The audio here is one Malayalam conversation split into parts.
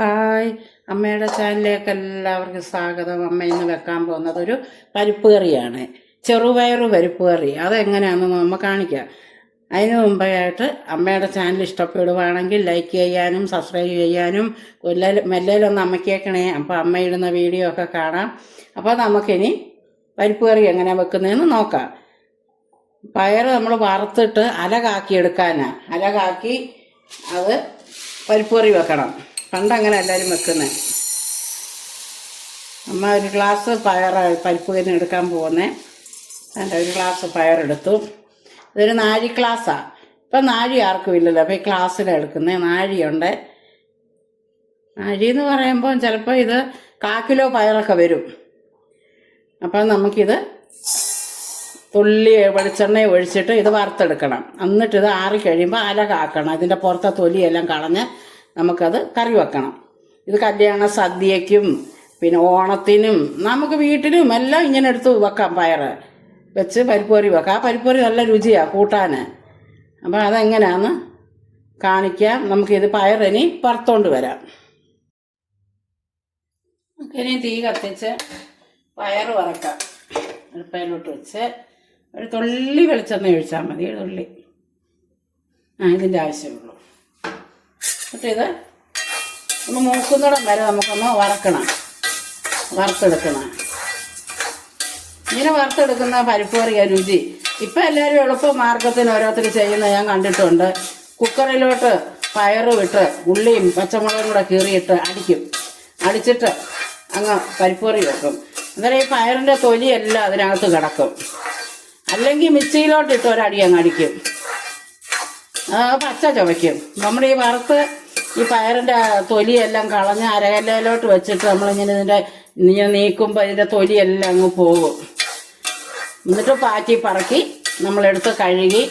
ഹായ്. അമ്മയുടെ ചാനലിലേക്ക് എല്ലാവർക്കും സ്വാഗതം. അമ്മ ഇന്ന് വെക്കാൻ പോകുന്നത് ഒരു പരിപ്പ് കറിയാണ്. ചെറുപയറ് പരിപ്പ് കറി. അതെങ്ങനെയാണെന്ന് നമ്മൾ കാണിക്കാം. അതിന് മുമ്പായിട്ട് അമ്മയുടെ ചാനൽ ഇഷ്ടപ്പെടുവാണെങ്കിൽ ലൈക്ക് ചെയ്യാനും സബ്സ്ക്രൈബ് ചെയ്യാനും കൊല്ലൽ മെല്ലയിലൊന്ന് അമ്മയ്ക്കേക്കണേ അപ്പോൾ അമ്മ ഇടുന്ന വീഡിയോ ഒക്കെ കാണാം. അപ്പോൾ നമുക്കിനി പരിപ്പ് കറി എങ്ങനെ വെക്കുന്നതെന്ന് നോക്കാം. പയർ നമ്മൾ വറുത്തിട്ട് അലകാക്കി എടുക്കാനാണ് അലകാക്കി അത് പരിപ്പ് കറി വെക്കണം. പണ്ട് അങ്ങനെ എല്ലാവരും വെക്കുന്നത് അമ്മ ഒരു ഗ്ലാസ് പയർ പരിപ്പ് കറി എടുക്കാൻ പോകുന്നേ അതിന്റെ ഒരു ഗ്ലാസ് പയറെടുത്തു ഇതൊരു നാഴി ഗ്ലാസ്സാണ് ഇപ്പം നാഴി ആർക്കും ഇല്ലല്ലോ അപ്പോൾ ഈ ഗ്ലാസ്സിലാണ് നാഴിയുണ്ട്. നാഴി എന്ന് പറയുമ്പോൾ ചിലപ്പോൾ ഇത് കാ കിലോ പയറൊക്കെ വരും. അപ്പം നമുക്കിത് തുള്ളി വെളിച്ചെണ്ണ ഒഴിച്ചിട്ട് ഇത് വറുത്തെടുക്കണം. എന്നിട്ട് ഇത് കഴിയുമ്പോൾ അല കാക്കണം ഇതിന്റെ പുറത്തെ തൊലിയെല്ലാം കളഞ്ഞ് നമുക്കത് കറി വെക്കണം. ഇത് കല്യാണ സദ്യയ്ക്കും പിന്നെ ഓണത്തിനും നമുക്ക് വീട്ടിലും എല്ലാം ഇങ്ങനെ എടുത്ത് വെക്കാം പയറ്. വെച്ച് പരിപ്പൊരി വെക്കാം. ആ പരിപ്പൊരി നല്ല രുചിയാണ് കൂട്ടാൻ അപ്പോൾ അതെങ്ങനെയാന്ന് കാണിക്കാം. നമുക്കിത് പയറിനി പറത്തോണ്ട് വരാം. ഇനി തീ കത്തിച്ച് പയർ വറക്കാം. അടുപ്പയിലോട്ട് വെച്ച് ഒരു തുള്ളി വെളിച്ചെണ്ണ ഒഴിച്ചാൽ മതി തുള്ളി. ആ ഇതിന്റെ ആവശ്യമുള്ളൂ. എന്നിട്ട് ഇത് ഒന്ന് മൂക്കുന്നിടം വരെ നമുക്കൊന്ന് വറക്കണം. വറുത്തെടുക്കണം. ഇങ്ങനെ വറുത്തെടുക്കുന്ന പരിപ്പ് കറിയ രുചി ഇപ്പം എല്ലാവരും എളുപ്പ മാർഗത്തിന് ഓരോരുത്തർ ചെയ്യുന്ന ഞാൻ കണ്ടിട്ടുണ്ട്. കുക്കറിലോട്ട് പയറും വിട്ട് ഉള്ളിയും പച്ചമുളകും കൂടെ കീറിയിട്ട് അടിക്കും. അടിച്ചിട്ട് അങ്ങ് പരിപ്പ് കറി വെക്കും. അന്നേരം ഈ പയറിന്റെ തൊലിയെല്ലാം അതിനകത്ത് കിടക്കും. അല്ലെങ്കിൽ മിക്സിയിലോട്ടിട്ട് ഒരടി അങ്ങ് അടിക്കും. പച്ച ചുവയ്ക്കും നമ്മൾ ഈ വറുത്ത് ഈ പയറിന്റെ തൊലിയെല്ലാം കളഞ്ഞ് അരകല്ലയിലോട്ട് വെച്ചിട്ട് നമ്മളിങ്ങനെ ഇതിന്റെ ഇങ്ങനെ നീക്കുമ്പോൾ ഇതിന്റെ തൊലിയെല്ലാം അങ്ങ് പോകും. എന്നിട്ട് പാറ്റി പറക്കി നമ്മളെടുത്ത് കഴുകി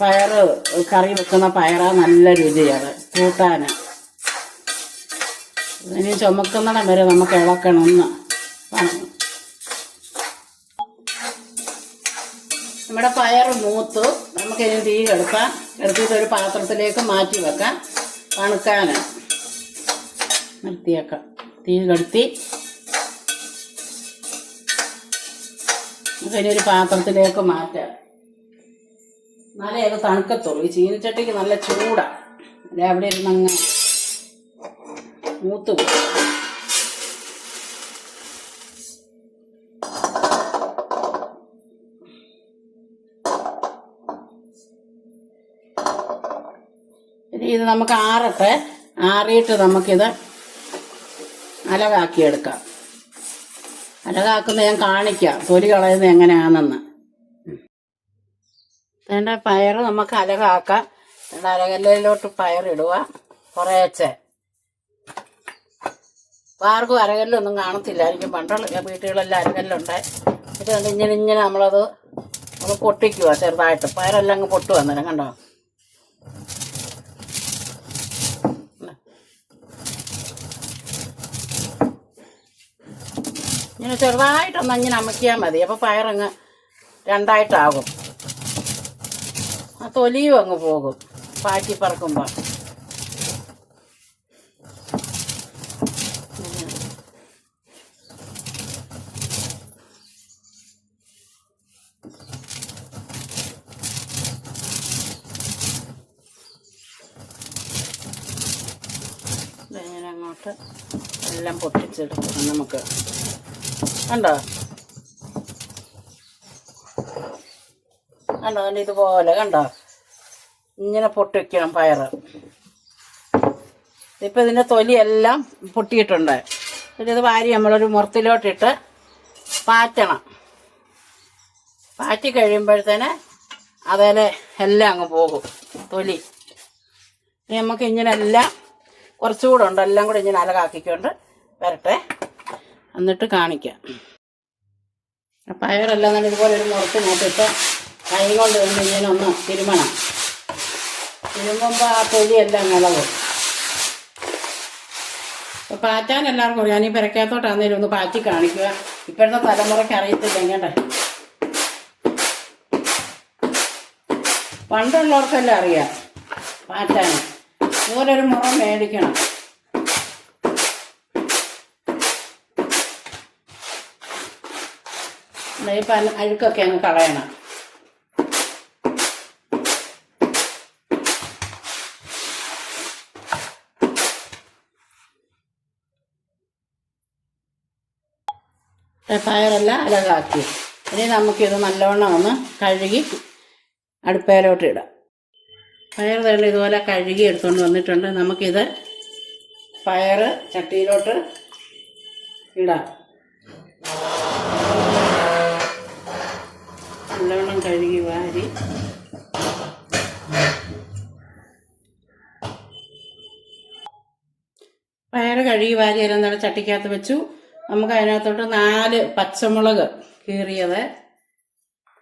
പയർ കറി വെക്കുന്ന പയറാ നല്ല രുചിയാണ്. കൂട്ടാൻ ഇനി ചുമക്കുന്നിടം വരെ നമുക്ക് ഇളക്കണം നമ്മുടെ പയർ മൂത്തു നമുക്കിനി തീ കെടുക്കാം. എടുത്തിട്ട് ഒരു പാത്രത്തിലേക്ക് മാറ്റി വെക്കാം. തണുക്കാൻ നിർത്തിയേക്കാം. തീ കെടുത്തി. നമുക്കിനി ഒരു പാത്രത്തിലേക്ക് മാറ്റാം. എന്നാലേ അത് തണുക്കത്തുള്ളൂ. ഈ ചീനിച്ചട്ടിക്ക് നല്ല ചൂടാണ് അല്ലെ? അവിടെ ഇരുന്നങ്ങ് മൂത്ത് പോകും. ഇത് നമുക്ക് ആറട്ടെ. ആറിയിട്ട് നമുക്കിത് അലകാക്കിയെടുക്കാം. അലകാക്കുന്ന ഞാൻ കാണിക്കാം. തൊലി കളയുന്നത് എങ്ങനെയാണെന്ന്. വേണ്ട പയർ നമുക്ക് അലകാക്കാം. വേണ്ട അരകല്ലിലോട്ട് പയറിടുക. കുറേച്ചെ. ആർക്കും അരകല്ലൊന്നും കാണത്തില്ല. എനിക്ക് പണ്ടുള്ള വീട്ടുകളെല്ലാം അരകല്ലുണ്ട്. ഇത് കണ്ട് ഇങ്ങനെ ഇങ്ങനെ നമ്മളത് ഒന്ന് പൊട്ടിക്കുക ചെറുതായിട്ട്. പയറെല്ലാം അങ്ങ് പൊട്ടു എന്നാലും കണ്ടോ? ഇങ്ങനെ ചെറുതായിട്ടൊന്ന് അങ്ങനെ അമക്കിയാൽ മതി. അപ്പോൾ പയറങ്ങ് രണ്ടായിട്ടാകും. ആ തൊലിയും അങ്ങ് പോകും. പാറ്റി പറക്കുമ്പോൾ അങ്ങോട്ട് എല്ലാം പൊട്ടിച്ചെടുക്കണം നമുക്ക്. കണ്ടോ? കണ്ടോ? കണ്ടോ? ഇതുപോലെ കണ്ടോ? ഇങ്ങനെ പൊട്ടി വയ്ക്കണം പയറ് ഇപ്പം ഇതിന്റെ തൊലിയെല്ലാം പൊട്ടിയിട്ടുണ്ട്. ഇത് വാരി നമ്മളൊരു മുറത്തിലോട്ടിട്ട് പാറ്റണം. പാറ്റി കഴിയുമ്പോഴത്തേന് അതേലെ എല്ലാം അങ്ങ് പോകും തൊലി. നമുക്ക് ഇങ്ങനെ എല്ലാം കുറച്ചുകൂടെ ഉണ്ട്. എല്ലാം കൂടെ ഇങ്ങനെ അലകാക്കിക്കൊണ്ട് വരട്ടെ. എന്നിട്ട് കാണിക്കാം. പയറെല്ലാം തന്നെ ഇതുപോലെ ഒരു മുറത്ത് നോക്കി. ഇപ്പം കൈ കൊണ്ട് വന്ന് ഇങ്ങനെ ഒന്ന് തിരുമണം. തിരുമ്പുമ്പോൾ ആ തൊലിയെല്ലാം ഇളകും ഇപ്പം പാറ്റാൻ എല്ലാവർക്കും അറിയാം. ഞാൻ ഈ പെരക്കകത്തോട്ടാന്നേലും ഒന്ന് പാറ്റി കാണിക്കുക. ഇപ്പോഴത്തെ തലമുറയ്ക്ക് അറിയത്തില്ല എങ്ങനെ പണ്ടുള്ളവർക്കെല്ലാം അറിയാം പാറ്റാൻ. ഇതുപോലെ ഒരു മുറം മേടിക്കണം. ഇപ്പം അന്ന് അഴുക്കൊക്കെ അങ്ങ് കളയണം. പയറെല്ലാം അലകാക്കി. ഇനി നമുക്കിത് നല്ലവണ്ണം ഒന്ന് കഴുകി അടുപ്പയിലോട്ട് ഇടാം. പയർ തന്നെ ഇതുപോലെ കഴുകി എടുത്തുകൊണ്ട് വന്നിട്ടുണ്ട്. നമുക്കിത് പയർ ചട്ടിയിലോട്ട് ഇടാം. നല്ലവണ്ണം കഴുകി വാരി. പയർ കഴുകി വാരി തന്നെ ചട്ടിക്കകത്ത് വെച്ചു. നമുക്ക് അതിനകത്തോട്ട് നാല് പച്ചമുളക് കീറിയത്.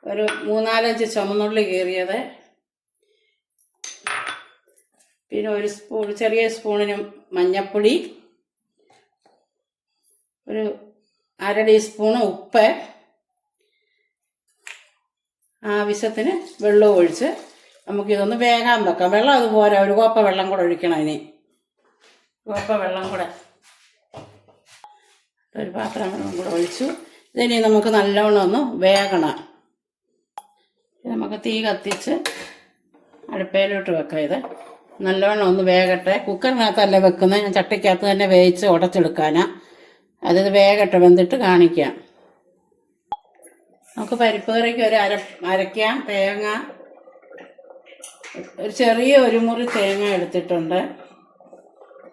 ഒരു മൂന്നാലഞ്ച് ചുമന്നുള്ളി കീറിയത്. പിന്നെ ഒരു സ്പൂൺ ചെറിയ സ്പൂണിന് മഞ്ഞൾപ്പൊടി ഒരു അര ടീസ്പൂൺ ഉപ്പ്. ആവശ്യത്തിന് വെള്ളവും ഒഴിച്ച് നമുക്കിതൊന്ന് വേഗം വെക്കാം. വെള്ളം അതുപോലെ ഒരു കോപ്പ വെള്ളം കൂടെ ഒഴിക്കണം അതിന് കോപ്പ വെള്ളം കൂടെ. ഒരു പാത്രം വെള്ളം കൂടെ ഒഴിച്ചു. ഇതിനി നമുക്ക് നല്ലവണ്ണം ഒന്ന് വേകണം. നമുക്ക് തീ കത്തിച്ച് അടുപ്പയിലോട്ട് വെക്കാം ഇത്. നല്ലവണ്ണം ഒന്ന് വേകട്ടെ. കുക്കറിനകത്തല്ല വെക്കുന്നത്? ഞാൻ ചട്ടിക്കകത്ത് തന്നെ വേവിച്ച് ഉടച്ചെടുക്കാനാണ് അതിത് വേഗട്ടെ വെന്തിട്ട് കാണിക്കാം. നമുക്ക് പരിപ്പ് കറിക്ക് ഒരു അര അരയ്ക്കാം. തേങ്ങ. ഒരു ചെറിയ ഒരു മുറി തേങ്ങ എടുത്തിട്ടുണ്ട്.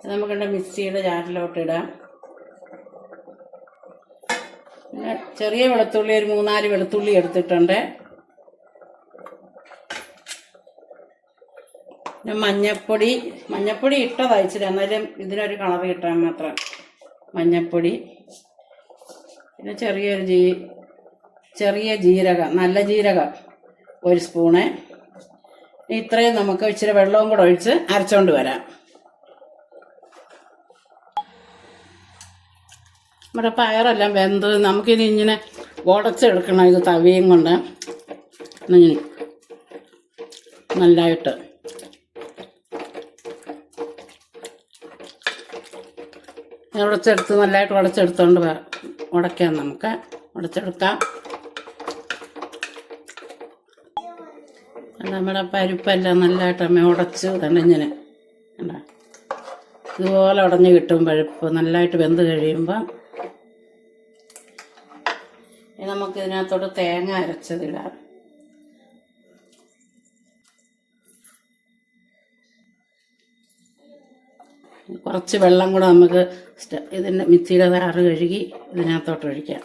നമുക്കുണ്ട് മിക്സിയുടെ ജാറിലോട്ട് ഇടാം. പിന്നെ ചെറിയ വെളുത്തുള്ളി ഒരു മൂന്നാൽ വെളുത്തുള്ളി എടുത്തിട്ടുണ്ട്. പിന്നെ മഞ്ഞപ്പൊടി. മഞ്ഞപ്പൊടി ഇട്ടതാ ഇച്ചിരി. എന്നാലും ഇതിനൊരു കളർ കിട്ടാൻ മാത്രം മഞ്ഞപ്പൊടി. പിന്നെ ചെറിയൊരു ജീ ചെറിയ ജീരകം നല്ല ജീരകം ഒരു സ്പൂണ്. ഇത്രയും നമുക്ക് ഇച്ചിരി വെള്ളവും കൂടെ ഒഴിച്ച് അരച്ചോണ്ട് വരാം. നമ്മുടെ പയറെല്ലാം വെന്ത് നമുക്കിനി ഇങ്ങനെ ഉടച്ചെടുക്കണം ഇത് തവിയും കൊണ്ട്. ഇങ്ങനെ ഉടച്ചെടുത്ത് നല്ലതായിട്ട് ഉടച്ചെടുത്തോണ്ട് ഉടയ്ക്കാം നമുക്ക്. ഉടച്ചെടുക്കാം. നമ്മുടെ പരിപ്പെല്ലാം നല്ലതായിട്ട് ഉടച്ച് തന്നെ കണ്ട? ഇതുപോലെ ഉടഞ്ഞ് കിട്ടും പഴുപ്പ് നല്ലതായിട്ട് വെന്ത് കഴിയുമ്പോൾ നമുക്ക് ഇതിനകത്തോട്ട് തേങ്ങ അരച്ചതിടാം. കുറച്ച് വെള്ളം കൂടെ നമുക്ക് ഇതിന്റെ മിക്സിയുടെ താറ് കഴുകി ഇതിനകത്തോട്ട് ഒഴിക്കാം.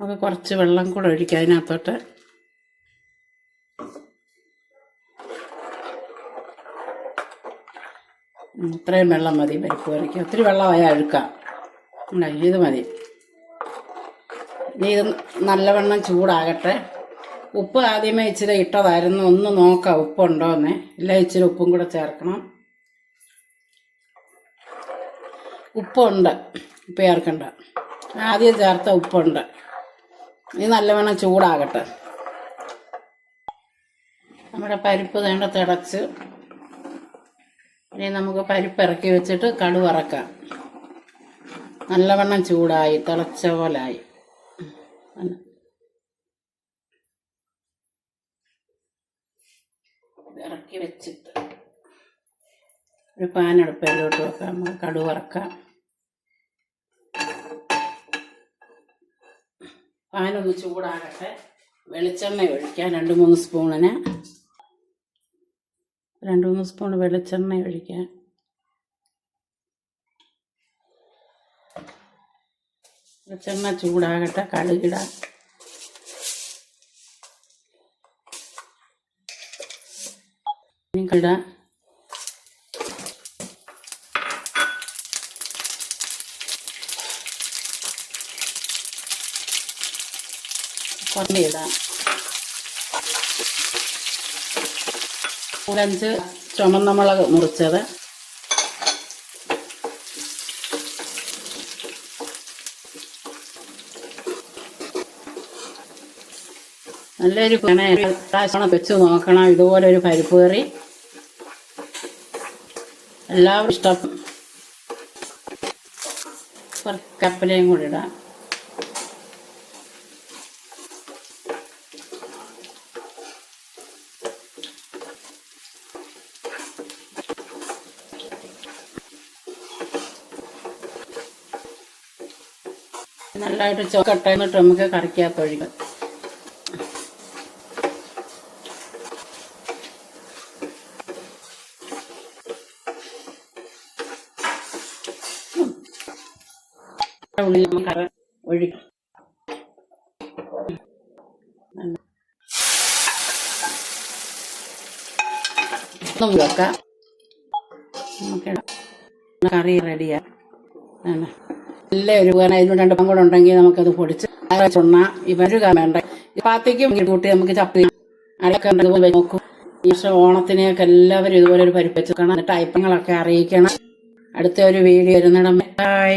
നമുക്ക് കുറച്ച് വെള്ളം കൂടെ ഒഴിക്കാം അതിനകത്തോട്ട്. ഇത്രയും വെള്ളം മതി പരിപ്പ് കറിക്ക്. ഒത്തിരി വെള്ളമായ അഴുക്കാം. ഉണ്ടാക്കി ഇത് മതി. ഇനി ഇത് നല്ലവണ്ണം ചൂടാകട്ടെ. ഉപ്പ് ആദ്യമേ ഇച്ചിരി ഇട്ടതായിരുന്നു. ഒന്ന് നോക്കാം ഉപ്പുണ്ടോന്ന്. ഇല്ല ഇച്ചിരി ഉപ്പും കൂടെ ചേർക്കണം. ഉപ്പുണ്ട്. ഉപ്പ് ചേർക്കണ്ട. ആദ്യം ചേർത്ത ഉപ്പുണ്ട്. ഇത് നല്ലവണ്ണം ചൂടാകട്ടെ. നമ്മുടെ പരിപ്പ് വേണ്ട തിടച്ച് ഇനി നമുക്ക് പരിപ്പ് ഇറക്കി വെച്ചിട്ട് കടുവ് ഇറക്കാം നല്ലവണ്ണം ചൂടായി തിളച്ച പോലായി. ഇറക്കി വെച്ചിട്ട് ഒരു പാനടുപ്പയിലോട്ട് വെക്കാം. നമുക്ക് കടുവ് ഇറക്കാം പാനൊന്ന് ചൂടാകട്ടെ. വെളിച്ചെണ്ണ ഒഴിക്കാം. രണ്ട് മൂന്ന് സ്പൂണിന്. രണ്ട് മൂന്ന് സ്പൂൺ വെളിച്ചെണ്ണ ഒഴിക്കാം. വെളിച്ചെണ്ണ ചൂടാകട്ടെ കടുകിടാം. ഇടാം കൊണ്ടിടാം ഒരഞ്ച് ചുമന്ന മുളക് മുറിച്ചത്. നല്ലൊരു പ്രാവശ്യം വെച്ച് നോക്കണം. ഇതുപോലെ ഒരു പരിപ്പ് കറി. എല്ലാവരും ഇഷ്ടം. കപ്പലയും കൂടി ഇടാം. നല്ലതായിട്ട് ചോക്കട്ട എന്നിട്ട് നമുക്ക് കറിക്കകത്ത് ഒഴിക്കാം ഉള്ളിൽ നമുക്ക് ഒഴിക്കാം. ഒന്ന് നമുക്ക് കറി റെഡിയാണ് നല്ല ഒരു അതിന് രണ്ട് പങ്കൂടെ ഉണ്ടെങ്കിൽ നമുക്കത് പൊടിച്ച് ചുണ്ണ ഇവർ വേണ്ട. ചപ്പാത്തിക്കും കൂട്ടി നമുക്ക് ചപ്പി അരക്കെ നോക്കും. ഈ വർഷം ഓണത്തിനെയൊക്കെ എല്ലാവരും ഇതുപോലെ ഒരു പരിപ്പ് വെച്ച് വെക്കണം. എന്നിട്ട് അയപ്പങ്ങളൊക്കെ അറിയിക്കണം. അടുത്ത ഒരു വീഡിയോ വരുന്നിടം ബൈ